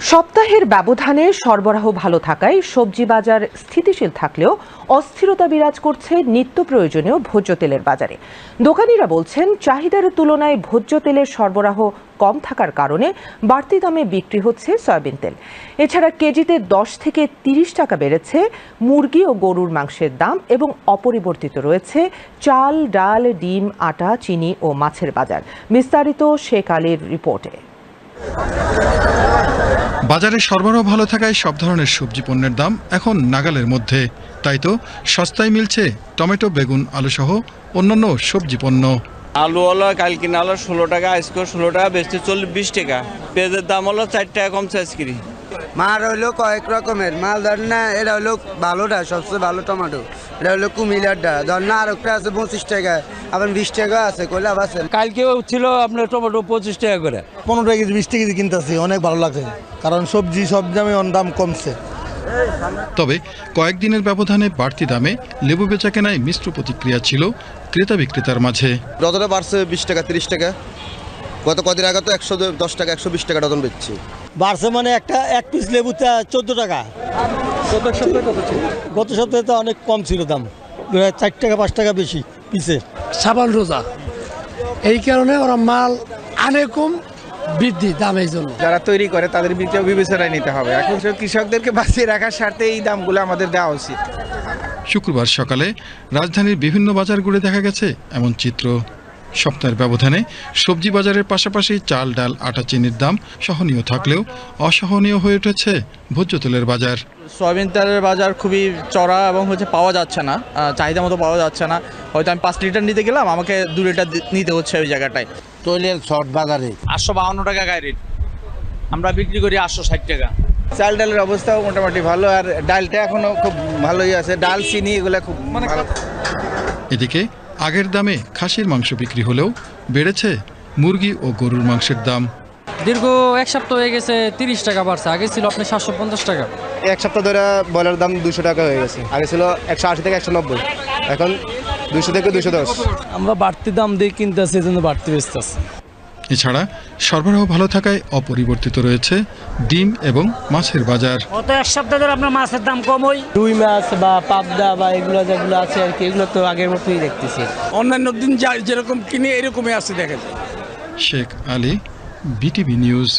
সপ্তাহের ব্যবধানে সরবরাহ ভালো থাকায় সবজি বাজার স্থিতিশীল থাকলেও অস্থিরতা বিরাজ করছে নিত্য প্রয়োজনীয় ভোজ্য তেলের বাজারে। দোকানিরা বলছেন, চাহিদার তুলনায় ভোজ্য তেলের সরবরাহ কম থাকার কারণে বাড়তি দামে বিক্রি হচ্ছে সয়াবিন তেল। এছাড়া কেজিতে দশ থেকে তিরিশ টাকা বেড়েছে মুরগি ও গরুর মাংসের দাম এবং অপরিবর্তিত রয়েছে চাল, ডাল, ডিম, আটা, চিনি ও মাছের বাজার। বিস্তারিত শেখ আলীর রিপোর্টে। বাজারে সরবরাহ ভালো থাকায় সব ধরনের সবজি পণ্যের দাম এখন নাগালের মধ্যে। তাই তো সস্তায় মিলছে টমেটো বেগুন আলুসহ অন্যান্য সবজি পণ্য। আলু হলো কাল কিনা হলো ষোলো টাকা আজকে ষোলো টাকা বেচতে চল্লিশ বিশ টাকা। পেঁয়াজের দাম হলো চার টাকা কমছে আজকেরই মাল হইল কয়েক রকমের। মাল ধর না এটা হলো ভালোটা সবচেয়ে ভালো টমেটো। এটা হলো কুমিলারটা ধর না আর একটা আছে পঁচিশ টাকা। আবার বিশ টাকা আছে কইলা আছে। কালকেও ছিল আপনার টমেটো পঁচিশ টাকা করে। পনেরো টাকা কেজি বিশ টাকা কেজি কিনতেছি অনেক ভালো লাগছে কারণ সবজি সব দামে দাম কমছে। তবে কয়েকদিনের ব্যবধানে বাড়তি দামে লেবু বেচা কেনায় মিশ্র প্রতিক্রিয়া ছিল ক্রেতা বিক্রেতার মাঝে। ডজনে বাড়ছে বিশ টাকা তিরিশ টাকা গত কদিন আগে তো একশো দশ টাকা একশো বিশ টাকা ডজন বেচছি। বাড়ছে মানে একটা এক পিস লেবুতে চোদ্দ টাকা। গত সপ্তাহে তো অনেক কম ছিল দাম। চার টাকা পাঁচ টাকা বেশি পিসে সাবান রোজা। এই কারণে ওরা মাল আনে কম বৃদ্ধি দাম এই জন্য। যারা তৈরি করে তাদের বৃদ্ধিও বিবেচনায় নিতে হবে। এখন কৃষকদেরকে বাঁচিয়ে রাখার স্বার্থে এই দামগুলো আমাদের দেওয়া উচিত। শুক্রবার সকালে রাজধানীর বিভিন্ন বাজারগুলো ঘুরে দেখা গেছে এমন চিত্র। সপ্তাহের ব্যবধানে সবজি বাজারের পাশাপাশি চাল ডাল আটা চিনির দাম সহনীয় থাকলেও অসহনীয় হয়ে উঠেছে ভোজ্য তেলের বাজার। সয়াবিন তেলের বাজার খুবই চড়া এবং হচ্ছে পাওয়া যাচ্ছে না চাহিদা মতো পাওয়া যাচ্ছে না। হয়তো আমি পাঁচ লিটার নিতে গেলাম আমাকে দু লিটার নিতে হচ্ছে ওই জায়গাটায়। তৈলের শর্ট বাজারে। আটশো বাহান্ন টাকা গায়ে রেট আমরা বিক্রি করি আটশো ষাট টাকা। চাল ডালের অবস্থাও মোটামুটি ভালো আর ডালটা এখনও খুব ভালোই আছে। ডাল চিনি এগুলো খুব ভালো। এদিকে আগের দামে খাসির মাংস বিক্রি হলেও বেড়েছে মুরগি ও গরুর মাংসের দাম। দীর্ঘ এক সপ্তাহ হয়ে গেছে তিরিশ টাকা বাড়ছে। আগে ছিল আপনার সাতশো পঞ্চাশ টাকা। এক সপ্তাহ ধরে ব্রয়লার দাম দুশো টাকা হয়ে গেছে। আগে ছিল একশো আশি থেকে একশো নব্বই। এখন দুশো থেকে দুশো দশ। আমরা বাড়তি দাম দিয়ে কিনতেছি এই জন্য বাড়তি বেচতেছি এছাড়া সরবরাহ ভালো থাকায় অপরিবর্তিত রয়েছে ডিম এবং মাছের বাজার। গত এক সপ্তাহ ধরে আপনার মাছের দাম কম ওই রুই মাছ বা পাবদা বা এগুলো যেগুলো আছে আর কি এগুলো তো আগের মতোই দেখতেছি। অন্যান্য দিন যা যেরকম কিনে এরকমই আছে দেখেন। যায় শেখ আলী বিটিভি নিউজ।